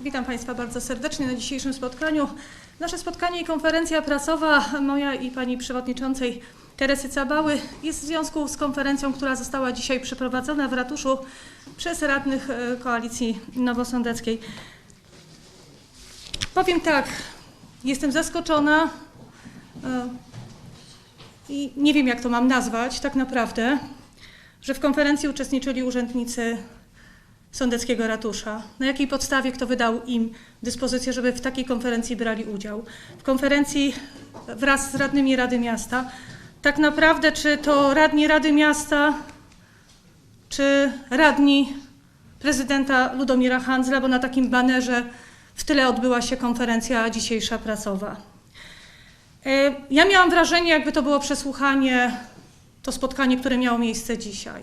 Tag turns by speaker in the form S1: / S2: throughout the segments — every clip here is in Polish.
S1: Witam Państwa bardzo serdecznie na dzisiejszym spotkaniu. Nasze spotkanie i konferencja prasowa moja i Pani Przewodniczącej Teresy Cabały jest w związku z konferencją, która została dzisiaj przeprowadzona w ratuszu przez radnych e, Koalicji Nowosądeckiej. Powiem tak, jestem zaskoczona e, i nie wiem jak to mam nazwać tak naprawdę, że w konferencji uczestniczyli urzędnicy Sądeckiego Ratusza. Na jakiej podstawie kto wydał im dyspozycję, żeby w takiej konferencji brali udział? W konferencji wraz z radnymi Rady Miasta. Tak naprawdę, czy to radni Rady Miasta, czy radni prezydenta Ludomira Handzla, bo na takim banerze w tyle odbyła się konferencja dzisiejsza prasowa. E, Ja miałam wrażenie, jakby to było przesłuchanie, to spotkanie, które miało miejsce dzisiaj.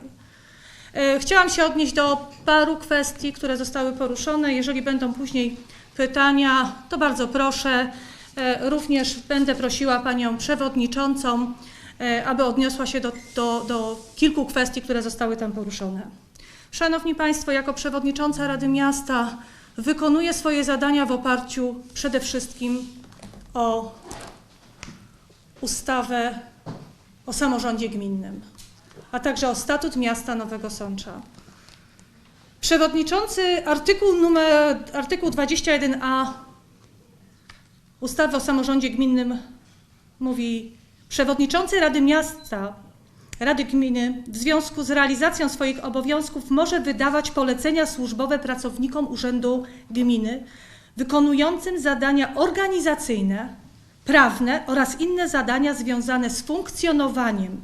S1: E, Chciałam się odnieść do paru kwestii, które zostały poruszone. Jeżeli będą później pytania, to bardzo proszę. E, Również będę prosiła Panią Przewodniczącą, e, aby odniosła się do, do, do kilku kwestii, które zostały tam poruszone. Szanowni Państwo, jako Przewodnicząca Rady Miasta wykonuję swoje zadania w oparciu przede wszystkim o ustawę o samorządzie gminnym a także o statut miasta Nowego Sącza. Przewodniczący artykuł numer artykuł 21a ustawy o samorządzie gminnym mówi przewodniczący Rady Miasta Rady Gminy w związku z realizacją swoich obowiązków może wydawać polecenia służbowe pracownikom Urzędu Gminy wykonującym zadania organizacyjne, prawne oraz inne zadania związane z funkcjonowaniem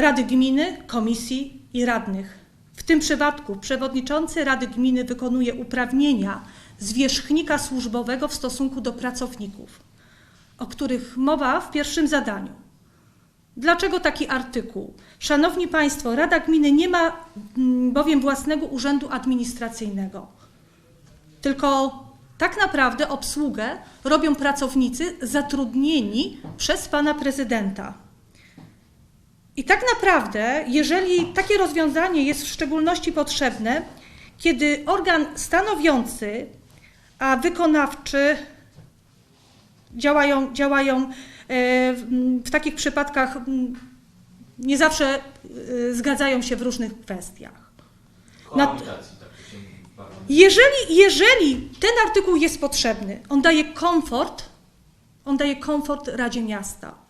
S1: Rady Gminy, Komisji i Radnych. W tym przypadku przewodniczący Rady Gminy wykonuje uprawnienia zwierzchnika służbowego w stosunku do pracowników, o których mowa w pierwszym zadaniu. Dlaczego taki artykuł? Szanowni Państwo, Rada Gminy nie ma mm, bowiem własnego urzędu administracyjnego, tylko tak naprawdę obsługę robią pracownicy zatrudnieni przez pana prezydenta. I tak naprawdę, jeżeli takie rozwiązanie jest w szczególności potrzebne, kiedy organ stanowiący, a wykonawczy działają, działają e, w takich przypadkach nie zawsze e, zgadzają się w różnych kwestiach. Na-
S2: Kohabitacji, to się bardzo
S1: Jeżeli, jeżeli ten artykuł jest potrzebny, on daje komfort, on daje komfort Radzie Miasta.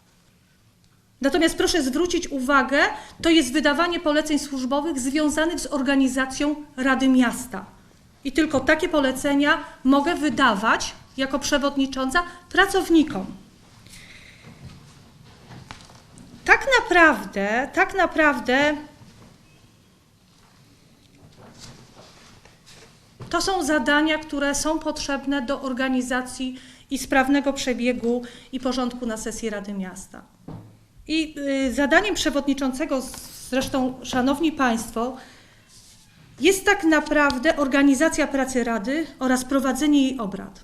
S1: Natomiast proszę zwrócić uwagę, to jest wydawanie poleceń służbowych związanych z organizacją Rady Miasta. I tylko takie polecenia mogę wydawać jako przewodnicząca pracownikom. Tak naprawdę, tak naprawdę To są zadania, które są potrzebne do organizacji i sprawnego przebiegu i porządku na sesji Rady Miasta. I y, zadaniem przewodniczącego, zresztą szanowni państwo, jest tak naprawdę organizacja pracy Rady oraz prowadzenie jej obrad.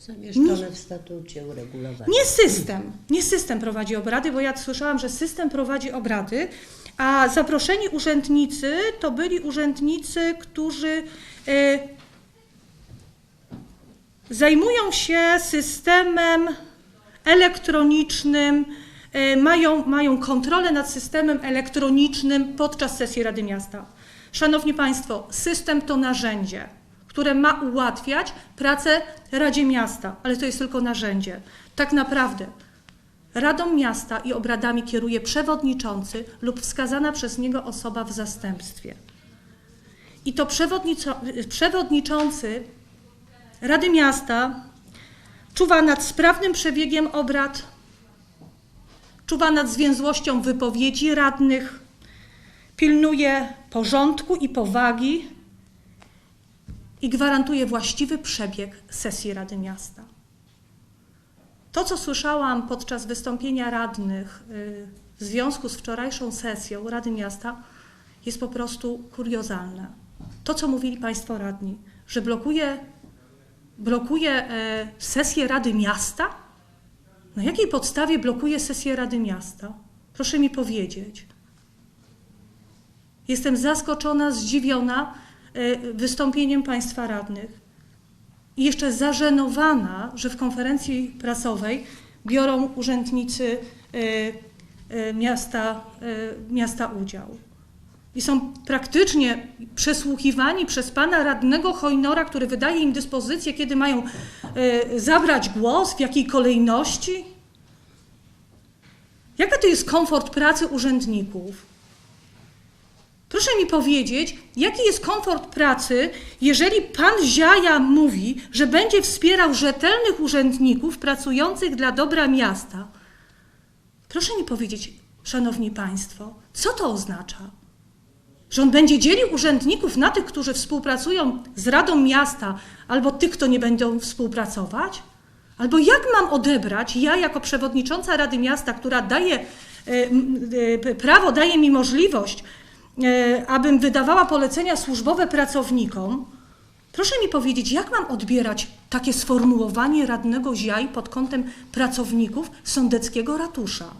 S3: Zamieszczone w statucie uregulowane.
S1: Nie system, nie system prowadzi obrady, bo ja słyszałam, że system prowadzi obrady, a zaproszeni urzędnicy to byli urzędnicy, którzy e, zajmują się systemem elektronicznym, e, mają, mają kontrolę nad systemem elektronicznym podczas sesji Rady Miasta. Szanowni Państwo, system to narzędzie, które ma ułatwiać pracę Radzie Miasta, ale to jest tylko narzędzie. Tak naprawdę Radą Miasta i obradami kieruje przewodniczący lub wskazana przez niego osoba w zastępstwie. I to przewodniczący Rady Miasta czuwa nad sprawnym przebiegiem obrad, czuwa nad zwięzłością wypowiedzi radnych, pilnuje porządku i powagi i gwarantuje właściwy przebieg sesji Rady Miasta. To, co słyszałam podczas wystąpienia radnych y, w związku z wczorajszą sesją Rady Miasta, jest po prostu kuriozalne. To, co mówili Państwo radni, że blokuje, blokuje e, sesję Rady Miasta? Na jakiej podstawie blokuje sesję Rady Miasta? Proszę mi powiedzieć. Jestem zaskoczona, zdziwiona, e, wystąpieniem państwa radnych i jeszcze zażenowana, że w konferencji prasowej biorą urzędnicy e, miasta, miasta udział. I są praktycznie przesłuchiwani przez pana radnego Hojnora, który wydaje im dyspozycję, kiedy mają e, zabrać głos, w jakiej kolejności. Jaka to jest komfort pracy urzędników? Proszę mi powiedzieć, jaki jest komfort pracy, jeżeli pan Ziaja mówi, że będzie wspierał rzetelnych urzędników pracujących dla dobra miasta? Proszę mi powiedzieć, szanowni państwo, co to oznacza? Że on będzie dzielił urzędników na tych, którzy współpracują z Radą Miasta, albo tych, kto nie będą współpracować? Albo jak mam odebrać, ja jako przewodnicząca Rady Miasta, która daje e, e, prawo, daje mi możliwość, e, abym wydawała polecenia służbowe pracownikom, proszę mi powiedzieć, jak mam odbierać takie sformułowanie radnego Ziaj pod kątem pracowników sądeckiego ratusza?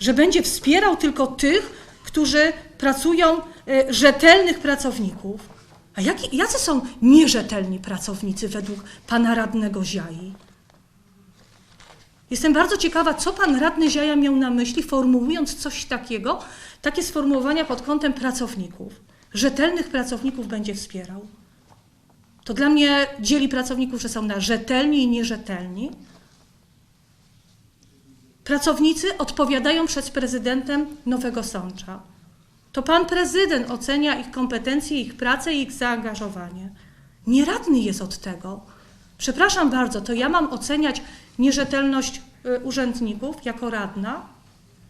S1: Że będzie wspierał tylko tych, którzy pracują, e, rzetelnych pracowników. A jaki, jacy są nierzetelni pracownicy według pana radnego Ziai? Jestem bardzo ciekawa, co pan radny Ziaja miał na myśli, formułując coś takiego, takie sformułowania pod kątem pracowników. Rzetelnych pracowników będzie wspierał. To dla mnie dzieli pracowników, że są na rzetelni i nierzetelni. Pracownicy odpowiadają przed prezydentem Nowego Sącza. To pan prezydent ocenia ich kompetencje, ich pracę i ich zaangażowanie. Nie radny jest od tego. Przepraszam bardzo, to ja mam oceniać nierzetelność y, urzędników jako radna?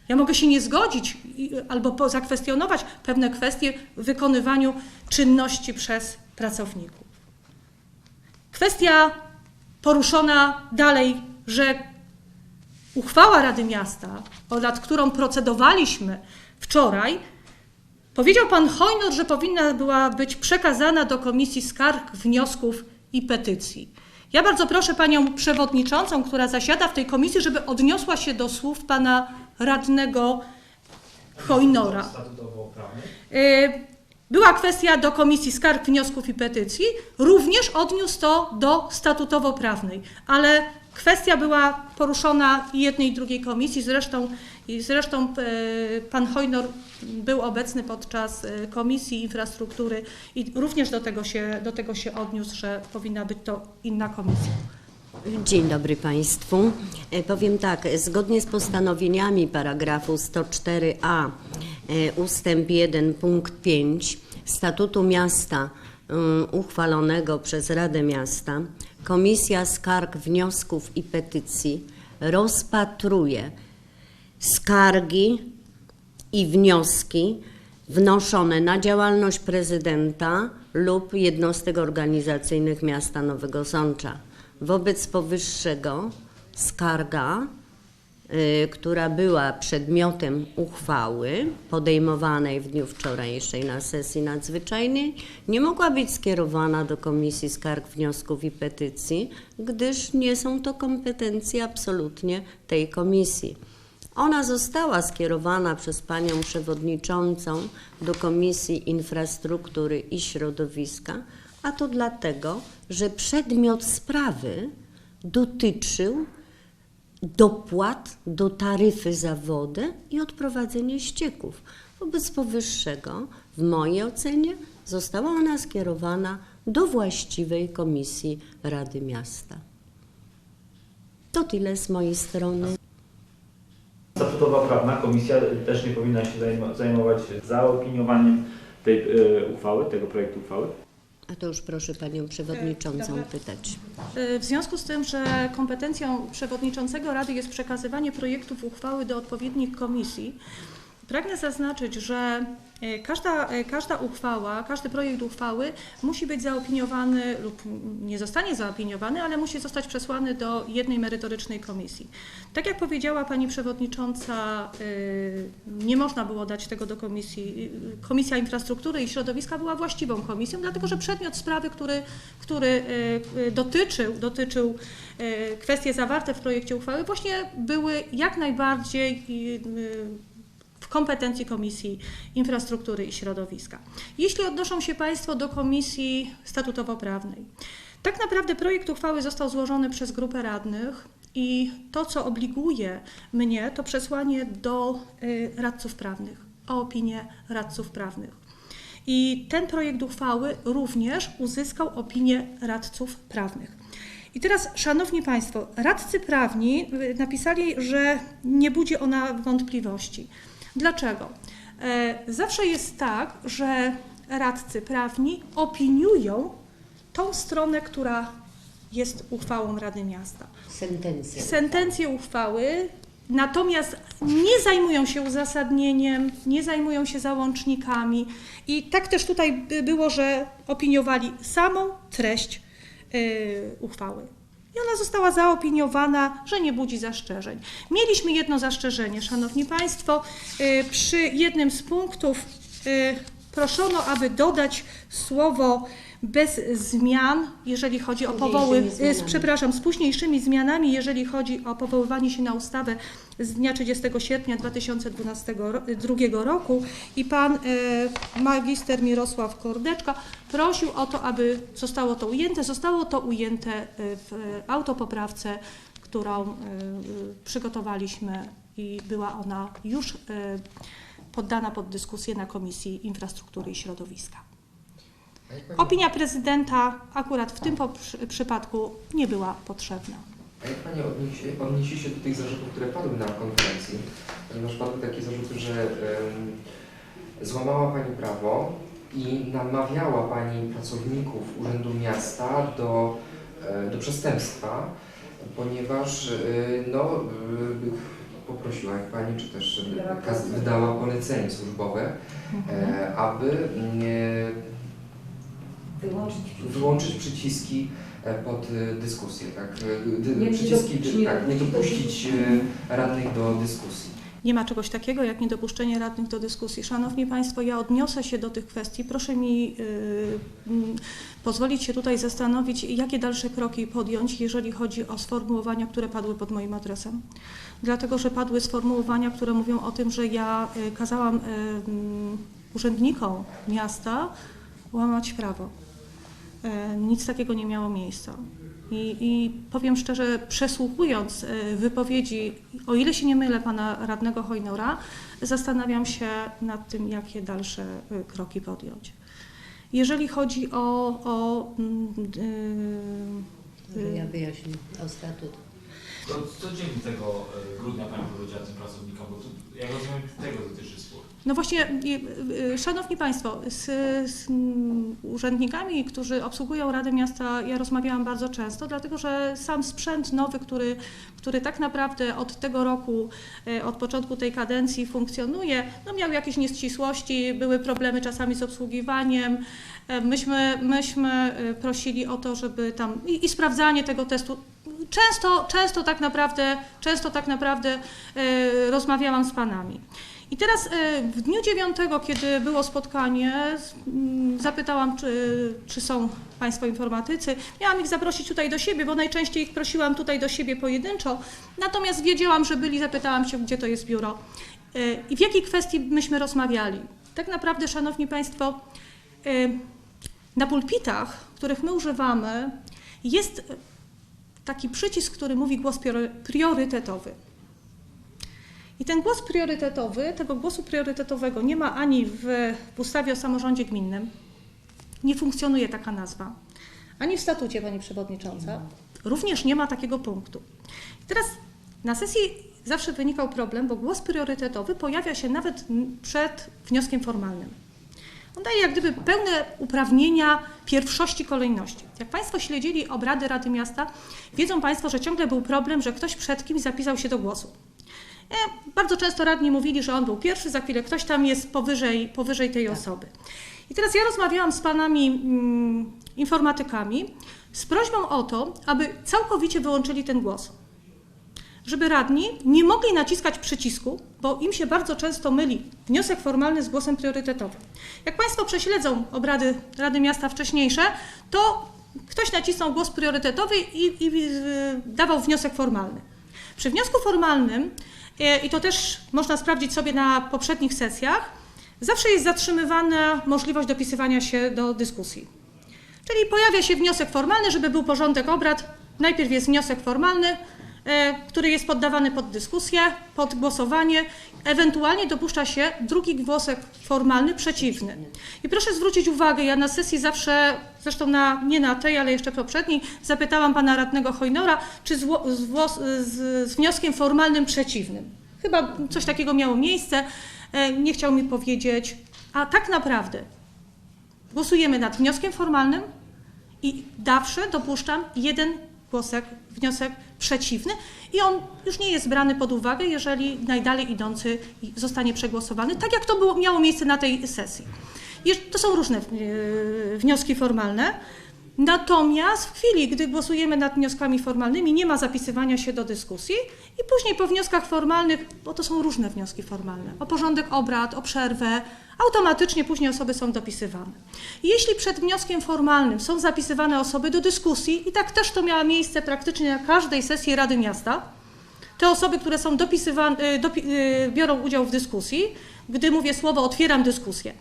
S1: Ja mogę się nie zgodzić i- albo zakwestionować pewne kwestie w wykonywaniu czynności przez pracowników. Kwestia poruszona dalej, że uchwała Rady Miasta, nad którą procedowaliśmy wczoraj, powiedział pan Hojnor, że powinna była być przekazana do Komisji Skarg, Wniosków i Petycji. Ja bardzo proszę panią przewodniczącą, która zasiada w tej komisji, żeby odniosła się do słów pana radnego Hojnora. Y, Była kwestia do Komisji Skarg, Wniosków i Petycji, również odniósł to do statutowo-prawnej, ale kwestia była poruszona i jednej i drugiej komisji, zresztą, zresztą e, pan Hojnor był obecny podczas e, Komisji Infrastruktury i również do tego się, do tego się odniósł, że powinna być to inna komisja.
S3: Dzień dobry Państwu. E, Powiem tak, zgodnie z postanowieniami paragrafu 104a e, ustęp 1 punkt 5 Statutu Miasta um, uchwalonego przez Radę Miasta, Komisja Skarg, Wniosków i Petycji rozpatruje skargi i wnioski wnoszone na działalność prezydenta lub jednostek organizacyjnych miasta Nowego Sącza. Wobec powyższego skarga, która była przedmiotem uchwały podejmowanej w dniu wczorajszej na sesji nadzwyczajnej, nie mogła być skierowana do Komisji Skarg, Wniosków i Petycji, gdyż nie są to kompetencje absolutnie tej komisji. Ona została skierowana przez panią przewodniczącą do Komisji Infrastruktury i Środowiska, a to dlatego, że przedmiot sprawy dotyczył dopłat do taryfy za wodę i odprowadzenie ścieków. Wobec powyższego, w mojej ocenie, została ona skierowana do właściwej komisji Rady Miasta. To tyle z mojej strony.
S2: Statutowa prawna komisja też nie powinna się zajmo- zajmować zaopiniowaniem tej e, uchwały, tego projektu uchwały.
S3: A to już proszę panią przewodniczącą
S1: Dobra.
S3: pytać.
S1: Y, W związku z tym, że kompetencją przewodniczącego Rady jest przekazywanie projektów uchwały do odpowiednich komisji, pragnę zaznaczyć, że y, każda, y, każda uchwała, każdy projekt uchwały musi być zaopiniowany lub nie zostanie zaopiniowany, ale musi zostać przesłany do jednej merytorycznej komisji. Tak jak powiedziała pani przewodnicząca, y, nie można było dać tego do komisji. Komisja Infrastruktury i Środowiska była właściwą komisją, dlatego że przedmiot sprawy, który, który dotyczył, dotyczył kwestie zawarte w projekcie uchwały, właśnie były jak najbardziej w kompetencji Komisji Infrastruktury i Środowiska. Jeśli odnoszą się Państwo do Komisji Statutowo-Prawnej, tak naprawdę projekt uchwały został złożony przez grupę radnych i to, co obliguje mnie, to przesłanie do y, radców prawnych, o opinię radców prawnych. I ten projekt uchwały również uzyskał opinię radców prawnych. I teraz, Szanowni Państwo, radcy prawni y, napisali, że nie budzi ona wątpliwości. Dlaczego? E, Zawsze jest tak, że radcy prawni opiniują tą stronę, która jest uchwałą Rady Miasta
S3: Sentencja.
S1: sentencje uchwały, natomiast nie zajmują się uzasadnieniem, nie zajmują się załącznikami. I tak też tutaj by było, że opiniowali samą treść y, uchwały. I ona została zaopiniowana, że nie budzi zastrzeżeń. Mieliśmy jedno zastrzeżenie, Szanowni Państwo. Y, przy jednym z punktów y, proszono, aby dodać słowo bez zmian, jeżeli chodzi o powoły,
S3: zmianami.
S1: przepraszam, z późniejszymi zmianami, jeżeli chodzi o powoływanie się na ustawę z dnia 30 sierpnia 2022 roku i pan e, magister Mirosław Kordeczka prosił o to, aby zostało to ujęte. Zostało to ujęte e, w autopoprawce, którą e, e, przygotowaliśmy i była ona już e, poddana pod dyskusję na Komisji Infrastruktury i Środowiska. Opinia prezydenta akurat w tym przypadku nie była potrzebna.
S4: a jak pani odniesie, odniesie się do tych zarzutów, które padły na konferencji? Ponieważ padły takie zarzuty, że em, złamała Pani prawo i namawiała Pani pracowników Urzędu Miasta do, e, do przestępstwa, ponieważ e, no, e, poprosiła Pani, czy też wydała polecenie służbowe, e, aby mm,
S5: Wyłączyć
S4: wyłączyć przyciski e, pod e, dyskusję, tak? E, dy-
S5: Nie-
S4: przyciski,
S5: dopuścić-
S4: dy-
S5: nie
S4: tak, nie
S5: dopuścić do
S4: radnych do dyskusji.
S1: Nie ma czegoś takiego jak niedopuszczenie radnych do dyskusji. Szanowni Państwo, ja odniosę się do tych kwestii. Proszę mi y, pozwolić się tutaj zastanowić, jakie dalsze kroki podjąć, jeżeli chodzi o sformułowania, które padły pod moim adresem. Dlatego, że padły sformułowania, które mówią o tym, że ja y, kazałam urzędnikom miasta łamać prawo. E, Nic takiego nie miało miejsca. I, I powiem szczerze, przesłuchując e, wypowiedzi, o ile się nie mylę, pana radnego Hojnora, zastanawiam się nad tym, jakie dalsze e, kroki podjąć. Jeżeli chodzi o. o mm, y,
S3: Może
S1: y,
S3: ja wyjaśnię o statut.
S6: To co dzięki tego grudnia Pani powiedziała tym pracownikom, bo tu, jak rozumiem, tego dotyczy.
S1: No właśnie, y, Szanowni Państwo, z, z urzędnikami, którzy obsługują Radę Miasta, ja rozmawiałam bardzo często, dlatego że sam sprzęt nowy, który, który tak naprawdę od tego roku, y, od początku tej kadencji funkcjonuje, no miał jakieś nieścisłości, były problemy czasami z obsługiwaniem. E, Myśmy, myśmy y, prosili o to, żeby tam i, i sprawdzanie tego testu. Często, często tak naprawdę, często tak naprawdę y, rozmawiałam z panami. I teraz e, w dniu 9, kiedy było spotkanie, mm, zapytałam, czy, czy są Państwo informatycy. Miałam ich zaprosić tutaj do siebie, bo najczęściej ich prosiłam tutaj do siebie pojedynczo. Natomiast wiedziałam, że byli, zapytałam się, gdzie to jest biuro e, i w jakiej kwestii myśmy rozmawiali. Tak naprawdę, Szanowni Państwo, e, na pulpitach, których my używamy, jest taki przycisk, który mówi głos prior- priorytetowy. I ten głos priorytetowy, tego głosu priorytetowego nie ma ani w, w ustawie o samorządzie gminnym, nie funkcjonuje taka nazwa, ani w statucie Pani Przewodnicząca, również nie ma takiego punktu. I teraz na sesji zawsze wynikał problem, bo głos priorytetowy pojawia się nawet przed wnioskiem formalnym. On daje jak gdyby pełne uprawnienia pierwszości kolejności. Jak Państwo śledzili obrady Rady Miasta, wiedzą Państwo, że ciągle był problem, że ktoś przed kimś zapisał się do głosu. E, Bardzo często radni mówili, że on był pierwszy, za chwilę ktoś tam jest powyżej, powyżej tej osoby. I teraz ja rozmawiałam z panami mm, informatykami z prośbą o to, aby całkowicie wyłączyli ten głos. Żeby radni nie mogli naciskać przycisku, bo im się bardzo często myli wniosek formalny z głosem priorytetowym. Jak Państwo prześledzą obrady Rady Miasta wcześniejsze, to ktoś nacisnął głos priorytetowy i, i y, dawał wniosek formalny. Przy wniosku formalnym, e, i to też można sprawdzić sobie na poprzednich sesjach, zawsze jest zatrzymywana możliwość dopisywania się do dyskusji. Czyli pojawia się wniosek formalny, żeby był porządek obrad. Najpierw jest wniosek formalny, który jest poddawany pod dyskusję, pod głosowanie. Ewentualnie dopuszcza się drugi wniosek formalny przeciwny. I proszę zwrócić uwagę, ja na sesji zawsze, zresztą na, nie na tej, ale jeszcze poprzedniej, zapytałam pana radnego Hojnora, czy z, z, z wnioskiem formalnym przeciwnym. Chyba coś takiego miało miejsce. E, Nie chciał mi powiedzieć, a tak naprawdę Głosujemy nad wnioskiem formalnym i zawsze dopuszczam jeden głosek, wniosek przeciwny i on już nie jest brany pod uwagę, jeżeli najdalej idący zostanie przegłosowany, tak jak to było, miało miejsce na tej sesji. To są różne e, wnioski formalne. Natomiast w chwili, gdy głosujemy nad wnioskami formalnymi, nie ma zapisywania się do dyskusji i później po wnioskach formalnych, bo to są różne wnioski formalne, o porządek obrad, o przerwę, automatycznie później osoby są dopisywane. Jeśli przed wnioskiem formalnym są zapisywane osoby do dyskusji, i tak też to miało miejsce praktycznie na każdej sesji Rady Miasta, te osoby, które są dopisywane, y, dopi, y, biorą udział w dyskusji, gdy mówię słowo otwieram dyskusję,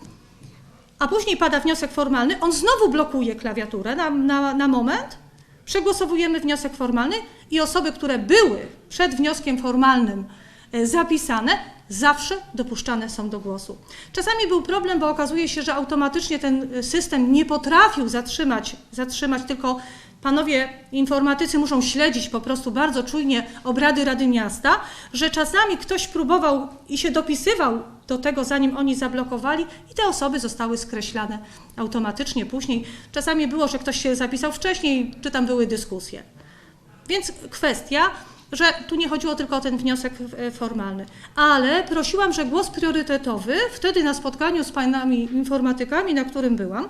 S1: a później pada wniosek formalny, on znowu blokuje klawiaturę na, na, na moment, przegłosowujemy wniosek formalny i osoby, które były przed wnioskiem formalnym e, zapisane, zawsze dopuszczane są do głosu. Czasami był problem, bo okazuje się, że automatycznie ten e, system nie potrafił zatrzymać, zatrzymać tylko panowie informatycy muszą śledzić po prostu bardzo czujnie obrady Rady Miasta, że czasami ktoś próbował i się dopisywał do tego, zanim oni zablokowali i te osoby zostały skreślane automatycznie później. Czasami było, że ktoś się zapisał wcześniej, czy tam były dyskusje. Więc kwestia, że tu nie chodziło tylko o ten wniosek e, formalny, ale prosiłam, że głos priorytetowy wtedy na spotkaniu z panami informatykami, na którym byłam,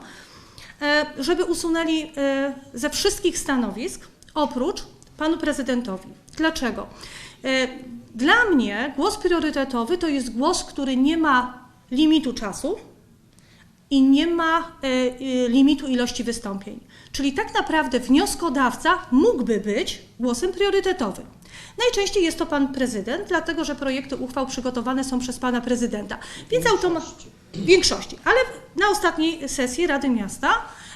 S1: żeby usunęli e, ze wszystkich stanowisk oprócz panu prezydentowi. Dlaczego? E, Dla mnie głos priorytetowy to jest głos, który nie ma limitu czasu, i nie ma e, e, limitu ilości wystąpień. Czyli tak naprawdę wnioskodawca mógłby być głosem priorytetowym. Najczęściej jest to pan prezydent, dlatego że projekty uchwał przygotowane są przez pana prezydenta. Więc automatycznie w większości, ale na ostatniej sesji Rady Miasta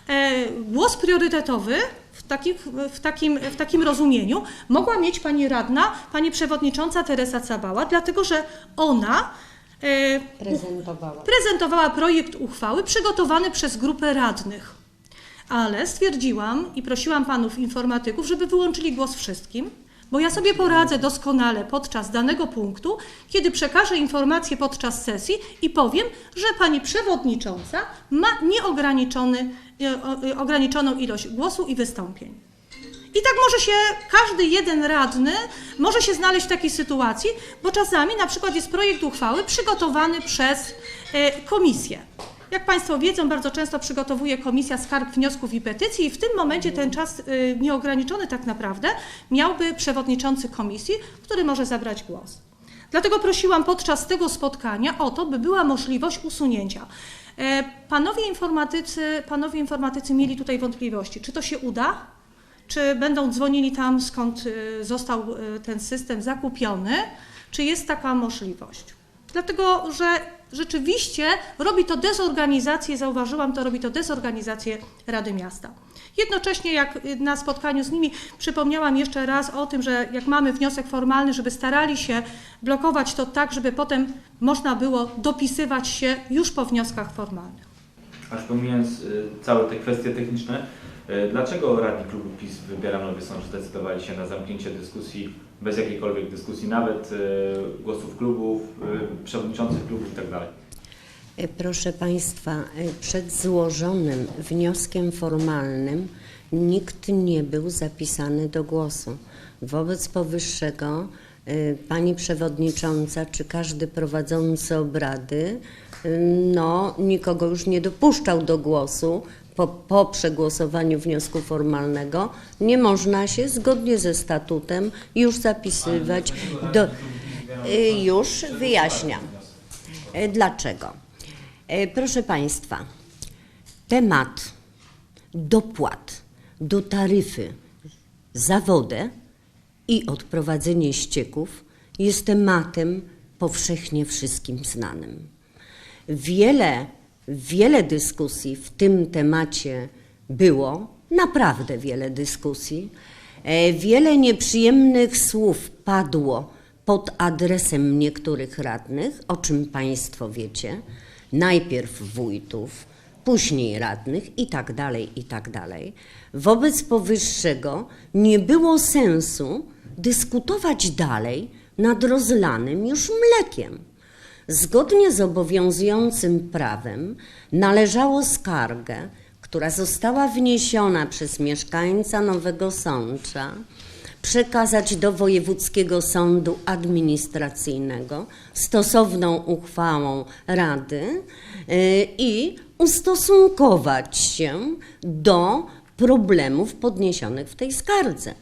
S1: e, głos priorytetowy w, takich, w, takim, w takim rozumieniu mogła mieć pani radna, pani przewodnicząca Teresa Cabała, dlatego że ona e,
S3: Prezentowała.
S1: prezentowała projekt uchwały przygotowany przez grupę radnych. Ale stwierdziłam i prosiłam panów informatyków, żeby wyłączyli głos wszystkim, bo ja sobie poradzę doskonale podczas danego punktu, kiedy przekażę informację podczas sesji i powiem, że pani przewodnicząca ma nieograniczony, e, e, ograniczoną ilość głosu i wystąpień. I tak może się każdy jeden radny może się znaleźć w takiej sytuacji, bo czasami na przykład jest projekt uchwały przygotowany przez e, komisję. Jak Państwo wiedzą, bardzo często przygotowuje komisja skarg, wniosków i petycji i w tym momencie ten czas e, nieograniczony tak naprawdę miałby przewodniczący komisji, który może zabrać głos. Dlatego prosiłam podczas tego spotkania o to, by była możliwość usunięcia. E, Panowie informatycy, panowie informatycy mieli tutaj wątpliwości, czy to się uda, czy będą dzwonili tam, skąd y, został y, ten system zakupiony, czy jest taka możliwość. Dlatego, że rzeczywiście robi to dezorganizację, zauważyłam to, robi to dezorganizację Rady Miasta. Jednocześnie jak na spotkaniu z nimi przypomniałam jeszcze raz o tym, że jak mamy wniosek formalny, żeby starali się blokować to tak, żeby potem można było dopisywać się już po wnioskach formalnych.
S2: Aż pomijając y, całe te kwestie techniczne, y, dlaczego radni klubu PiS wybiera Nowy Sącz zdecydowali się na zamknięcie dyskusji bez jakiejkolwiek dyskusji, nawet y, głosów klubów, y, przewodniczących klubów tak itd.?
S3: E, Proszę Państwa, e, przed złożonym wnioskiem formalnym nikt nie był zapisany do głosu. Wobec powyższego e, Pani Przewodnicząca czy każdy prowadzący obrady e, no, nikogo już nie dopuszczał do głosu. Po, po przegłosowaniu wniosku formalnego nie można się zgodnie ze statutem już zapisywać do... E, Już wyjaśniam. E, Dlaczego? E, Proszę Państwa, temat dopłat do taryfy za wodę i odprowadzenie ścieków jest tematem powszechnie wszystkim znanym. Wiele, wiele dyskusji w tym temacie było, naprawdę wiele dyskusji. E, Wiele nieprzyjemnych słów padło pod adresem niektórych radnych, o czym Państwo wiecie. Najpierw wójtów, później radnych i tak dalej, i tak dalej. Wobec powyższego nie było sensu dyskutować dalej nad rozlanym już mlekiem. Zgodnie z obowiązującym prawem należało skargę, która została wniesiona przez mieszkańca Nowego Sącza, przekazać do Wojewódzkiego Sądu Administracyjnego stosowną uchwałą Rady y, i ustosunkować się do problemów podniesionych w tej skardze.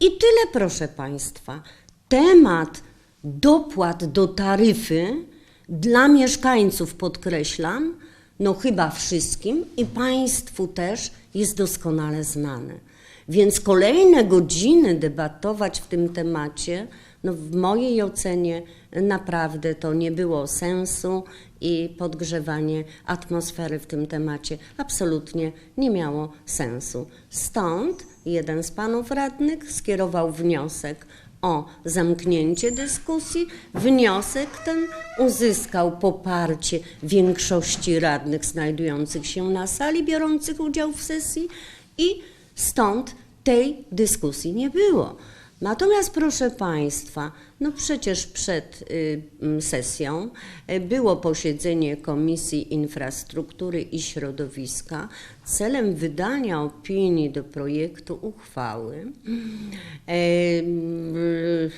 S3: I tyle, proszę Państwa. Temat dopłat do taryfy dla mieszkańców, podkreślam, no chyba wszystkim i Państwu też jest doskonale znany. Więc kolejne godziny debatować w tym temacie, no w mojej ocenie naprawdę to nie było sensu i podgrzewanie atmosfery w tym temacie absolutnie nie miało sensu. Stąd jeden z panów radnych skierował wniosek o zamknięcie dyskusji. Wniosek ten uzyskał poparcie większości radnych znajdujących się na sali, biorących udział w sesji i stąd tej dyskusji nie było. Natomiast proszę Państwa, no przecież przed y, mm, sesją y, było posiedzenie Komisji Infrastruktury i Środowiska celem wydania opinii do projektu uchwały. Y,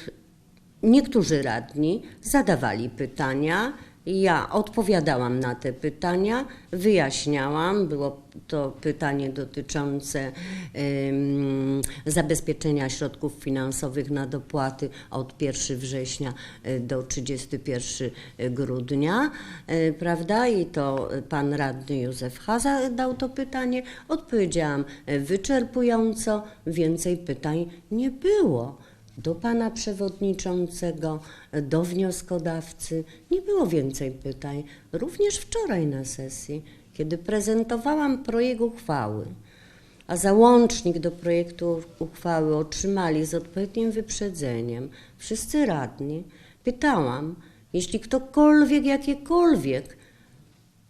S3: Niektórzy radni zadawali pytania. Ja odpowiadałam na te pytania, wyjaśniałam. Było to pytanie dotyczące em, zabezpieczenia środków finansowych na dopłaty od 1 września e, do 31 grudnia, e, prawda? I to pan radny Józef Haza zadał to pytanie. Odpowiedziałam e, wyczerpująco, więcej pytań nie było do pana przewodniczącego, do wnioskodawcy. Nie było więcej pytań. Również wczoraj na sesji, kiedy prezentowałam projekt uchwały, a załącznik do projektu uchwały otrzymali z odpowiednim wyprzedzeniem wszyscy radni, pytałam, jeśli ktokolwiek, jakiekolwiek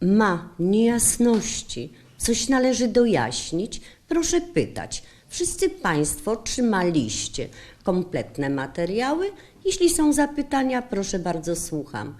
S3: ma niejasności, coś należy dojaśnić, proszę pytać. Wszyscy Państwo otrzymaliście kompletne materiały. Jeśli są zapytania, proszę bardzo, słucham.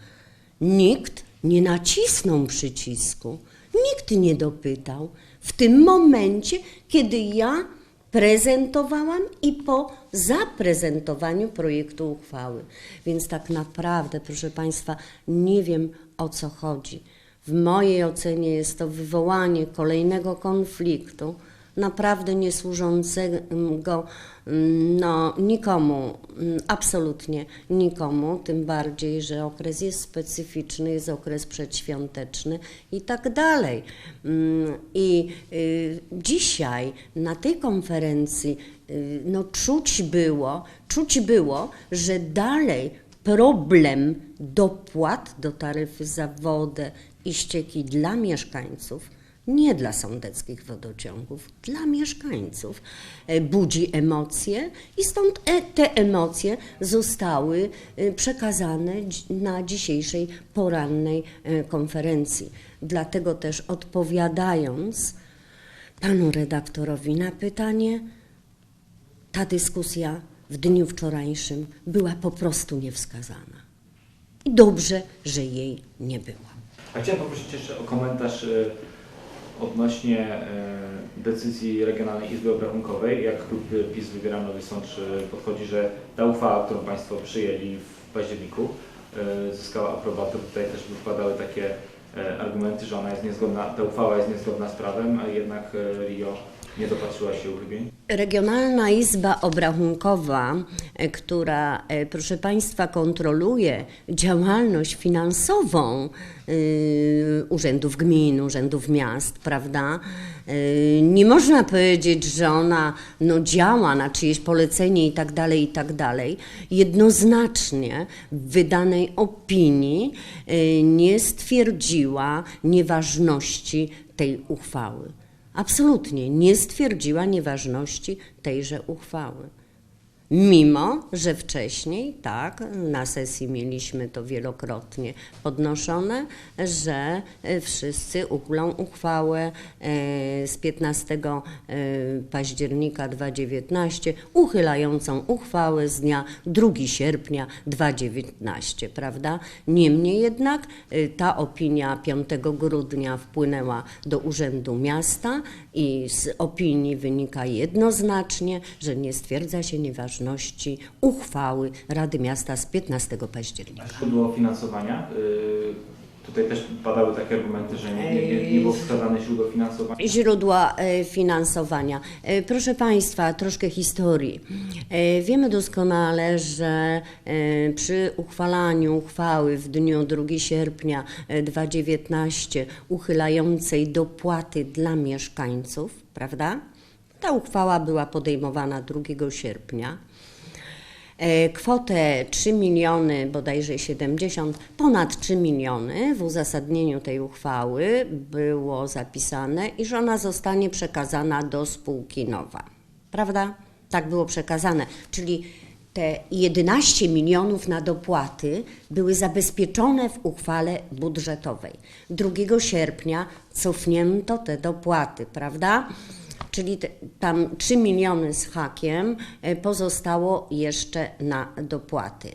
S3: Nikt nie nacisnął przycisku, nikt nie dopytał. W tym momencie, kiedy ja prezentowałam i po zaprezentowaniu projektu uchwały. Więc tak naprawdę, proszę Państwa, nie wiem o co chodzi. W mojej ocenie jest to wywołanie kolejnego konfliktu, naprawdę nie służącego mm, no, nikomu, mm, absolutnie nikomu, tym bardziej, że okres jest specyficzny, jest okres przedświąteczny i tak dalej. Mm, I y, dzisiaj na tej konferencji y, no, czuć było, czuć było, że dalej problem dopłat do taryfy za wodę i ścieki dla mieszkańców nie dla sądeckich wodociągów, dla mieszkańców. E, Budzi emocje i stąd e- te emocje zostały e, przekazane na dzisiejszej porannej konferencji. Dlatego też odpowiadając panu redaktorowi na pytanie, ta dyskusja w dniu wczorajszym była po prostu niewskazana. I dobrze, że jej nie było.
S2: A chciałem poprosić jeszcze o komentarz odnośnie e, decyzji Regionalnej Izby Obrachunkowej. Jak klub PiS Wybieram Nowy Sącz e, podchodzi, że ta uchwała, którą Państwo przyjęli w październiku, e, zyskała aprobatę. Tutaj też wypadały takie e, argumenty, że ona jest niezgodna, ta uchwała jest niezgodna z prawem, a jednak RIO nie dopatrzyła się uchybień.
S3: Regionalna Izba Obrachunkowa, e, która, e, proszę Państwa, kontroluje działalność finansową e, urzędów gmin, urzędów miast, prawda? Nie można powiedzieć, że ona no, działa na czyjeś polecenie i tak dalej, i tak dalej. Jednoznacznie w wydanej opinii nie stwierdziła nieważności tej uchwały. Absolutnie nie stwierdziła nieważności tejże uchwały. Mimo, że wcześniej, tak, na sesji mieliśmy to wielokrotnie podnoszone, że e, wszyscy uchwalą uchwałę e, z 15 e, października 2019, uchylającą uchwałę z dnia 2 sierpnia 2019, prawda? Niemniej jednak ta opinia 5 grudnia wpłynęła do Urzędu Miasta i z opinii wynika jednoznacznie, że nie stwierdza się nieważności uchwały Rady Miasta z 15 października.
S2: A źródło finansowania? Y, Tutaj też padały takie argumenty, że nie, nie, nie, było wskazane źródło finansowania.
S3: Źródła e, finansowania. E, Proszę Państwa, troszkę historii. E, Wiemy doskonale, że przy uchwalaniu uchwały w dniu 2 sierpnia e, 2019 uchylającej dopłaty dla mieszkańców, prawda? Ta uchwała była podejmowana 2 sierpnia. E, Kwotę 3 miliony, bodajże 70, ponad 3 miliony w uzasadnieniu tej uchwały było zapisane, iż ona zostanie przekazana do spółki nowa. Prawda? Tak było przekazane. Czyli te 11 milionów na dopłaty były zabezpieczone w uchwale budżetowej. 2 sierpnia cofnięto te dopłaty, prawda? Czyli tam 3 miliony z hakiem e, pozostało jeszcze na dopłaty.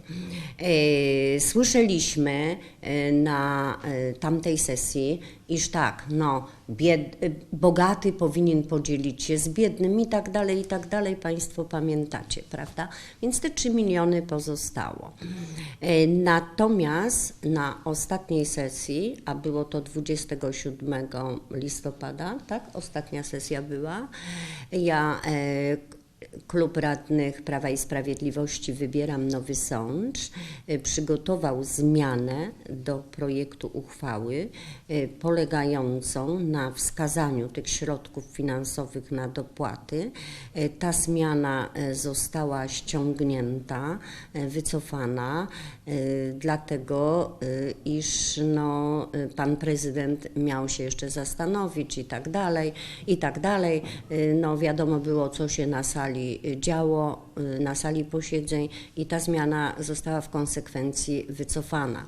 S3: E, Słyszeliśmy e, na tamtej sesji, iż tak, no, bied, bogaty powinien podzielić się z biednym i tak dalej, i tak dalej. Państwo pamiętacie, prawda? Więc te 3 miliony pozostało. E, Natomiast na ostatniej sesji, a było to 27 listopada, tak? Ostatnia sesja była. Ja e, Klub Radnych Prawa i Sprawiedliwości Wybieram Nowy Sącz e, przygotował zmianę do projektu uchwały e, polegającą na wskazaniu tych środków finansowych na dopłaty. E, Ta zmiana została ściągnięta, wycofana, dlatego iż no, pan prezydent miał się jeszcze zastanowić i tak dalej, i tak dalej. No wiadomo było, co się na sali działo, e, na sali posiedzeń i ta zmiana została w konsekwencji wycofana.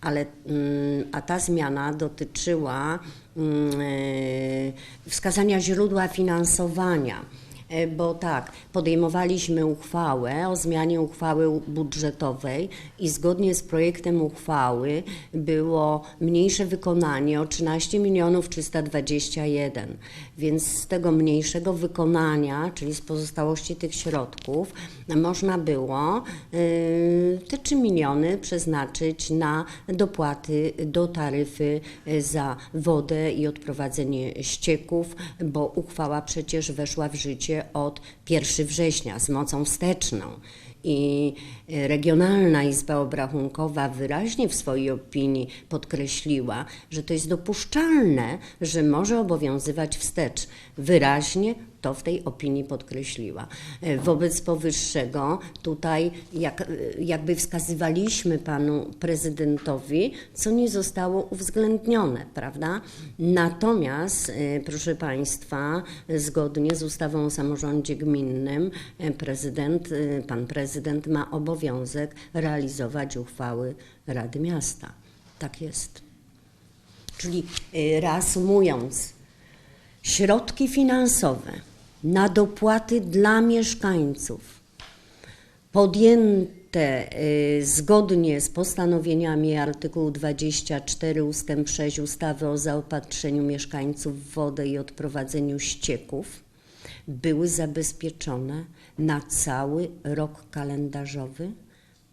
S3: Ale, mm, a ta zmiana dotyczyła mm, e, wskazania źródła finansowania. E, Bo tak, podejmowaliśmy uchwałę o zmianie uchwały budżetowej i zgodnie z projektem uchwały było mniejsze wykonanie o 13 milionów 321. Więc z tego mniejszego wykonania, czyli z pozostałości tych środków, można było y, te 3 miliony przeznaczyć na dopłaty do taryfy y, za wodę i odprowadzenie ścieków, bo uchwała przecież weszła w życie od 1 września z mocą wsteczną. I y, Regionalna Izba Obrachunkowa wyraźnie w swojej opinii podkreśliła, że to jest dopuszczalne, że może obowiązywać wstecz. Wyraźnie to w tej opinii podkreśliła. E, Wobec powyższego tutaj jak, e, jakby wskazywaliśmy panu prezydentowi, co nie zostało uwzględnione, prawda? Natomiast, e, proszę państwa, zgodnie z ustawą o samorządzie gminnym, prezydent, pan prezydent ma obowiązek realizować uchwały Rady Miasta. Tak jest. Czyli reasumując, środki finansowe na dopłaty dla mieszkańców podjęte y, zgodnie z postanowieniami artykułu 24 ust. 6 ustawy o zaopatrzeniu mieszkańców w wodę i odprowadzeniu ścieków były zabezpieczone na cały rok kalendarzowy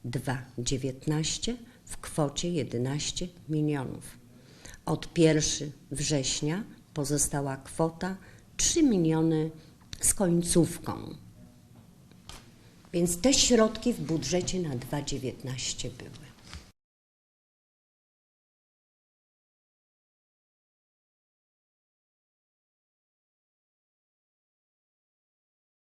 S3: 2019 w kwocie 11 milionów. Od 1 września pozostała kwota 3 miliony z końcówką. Więc te środki w budżecie na 2019 były.